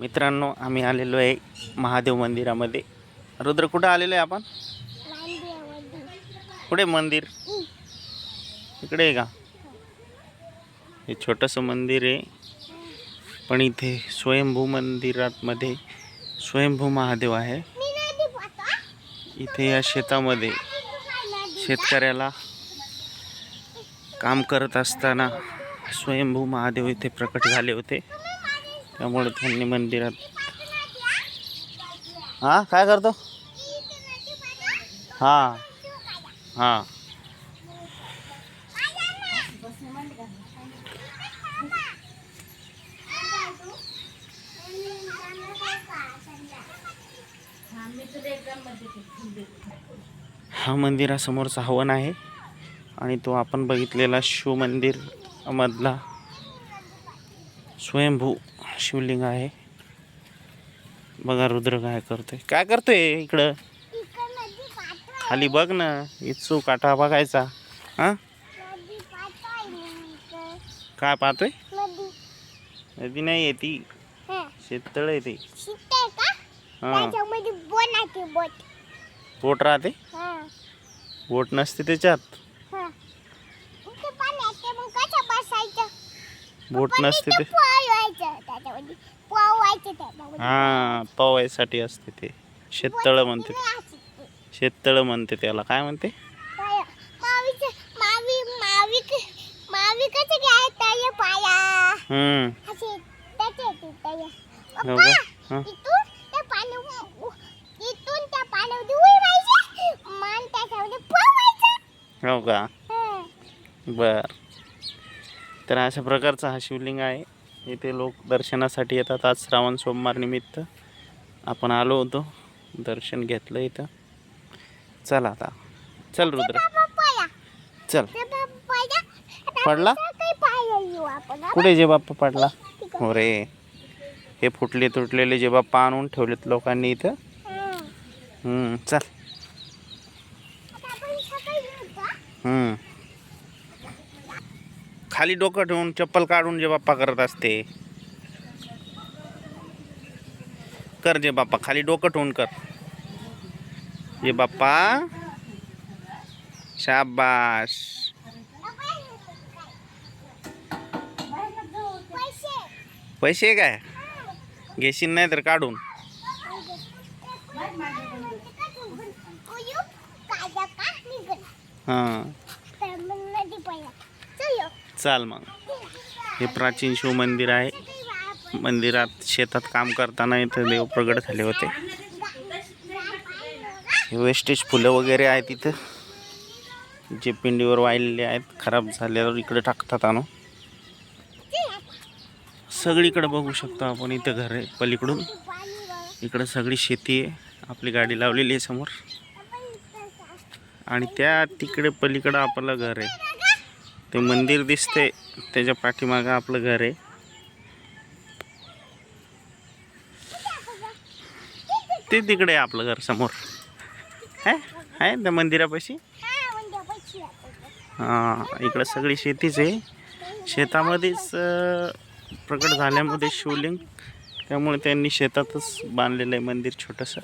मित्रांनो आम्ही आलेलो आहे महादेव मंदिरामध्ये. रुद्र कुठं आलेलो आहे आपण? कुठे मंदिर? इकडे आहे का? हे छोटंसं मंदिर आहे. पण इथे स्वयंभू मंदिरामध्ये स्वयंभू महादेव आहे. इथे या शेतामध्ये शेतकऱ्याला काम करत असताना स्वयंभू महादेव इथे प्रकट झाले होते. त्यामुळे त्यांनी मंदिरात हां? काय करतो? हां. हां. हा मंदिरासमोरचा हवन आहे आणि तो आपण बघितलेला शिव मंदिर मधला. स्वयंभू शिवलिंग आहे. बघा रुद्र काय करतोय काय करतोय इकडं? खाली बघ ना इचू काटा बघायचा. हां? काय पाहतोय? नदी नाही आहे ती. शेततळ आहे ते. बोट राहते? हा. बोट नसते त्याच्यात हा ते पाणी येते मग कसं बसायचं बोट नसते ते. पोहायचं त्याच्यामध्ये हां पवायसाठी असते ते. शेततळ म्हणते. शेततळ म्हणते त्याला. काय म्हणते? हम्म. हो का? हां. का. बर. तर अशा प्रकारचा हा शिवलिंग आहे. इथे लोक दर्शनासाठी येतात आज श्रावण सोमवार निमित्त. आपण आलो होतो. दर्शन घेतलं इथं. चल आता. चल रुद्र. चल. पडला? कुठे जे बाप्पा पडला? हो रे हे फुटले तुटलेले जे बाप्पा आणून ठेवलेत लोकांनी इथं. चल. हम्म. खाली डोकं ठेवून चप्पल काढून जे बाप्पा करत असते. कर जे बाप्पा खाली डोकं ठेवून कर. जे बाप्पा. शाबाश पैसे काय? घेशील नाही तर काढून. हाँ. चाल. मग. हे प्राचीन शिव मंदिर आहे. मंदिरात शेतात काम करताना इथं देव प्रगट झाले होते. हे वेस्टेज फुलं वगैरे आहेत इथं. जे पिंडीवर वाहिलेले आहेत खराब झाल्यावर इकडे टाकतात आणून. सगळीकडे बघू शकतो आपण इथं घर आहे पलीकडून. इकडं सगळी शेती आहे. आपली गाडी लावलेली आहे समोर. आणि त्या तिकडे पलीकडं आपलं घर आहे. ते मंदिर दिसते त्याच्या पाठीमागं आपलं घर आहे. ते तिकडे आहे आपलं घर समोर. आहे आहे त्या मंदिरापाशी? हां इकडं सगळी शेतीच आहे. शेतामध्येच प्रकट झाल्यामध्ये शिवलिंग. त्यामुळे त्यांनी शेतातच बांधलेलं आहे मंदिर छोटंसं.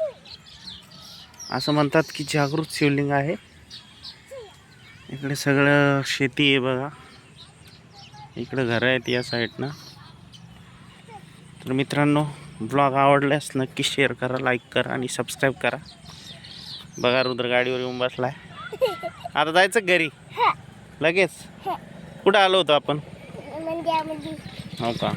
असं म्हणतात की जागृत शिवलिंग आहे. इकडे सगळं शेती आहे बघा. इकडे घरं आहेत या साईडनं. तर मित्रांनो ब्लॉग आवडल्यास नक्की शेअर करा लाईक करा आणि सबस्क्राईब करा. बघा रुद्र गाडीवर येऊन बसलाय. आता जायचं घरी? लगेच? कुठं आलो होतो आपण? हो का?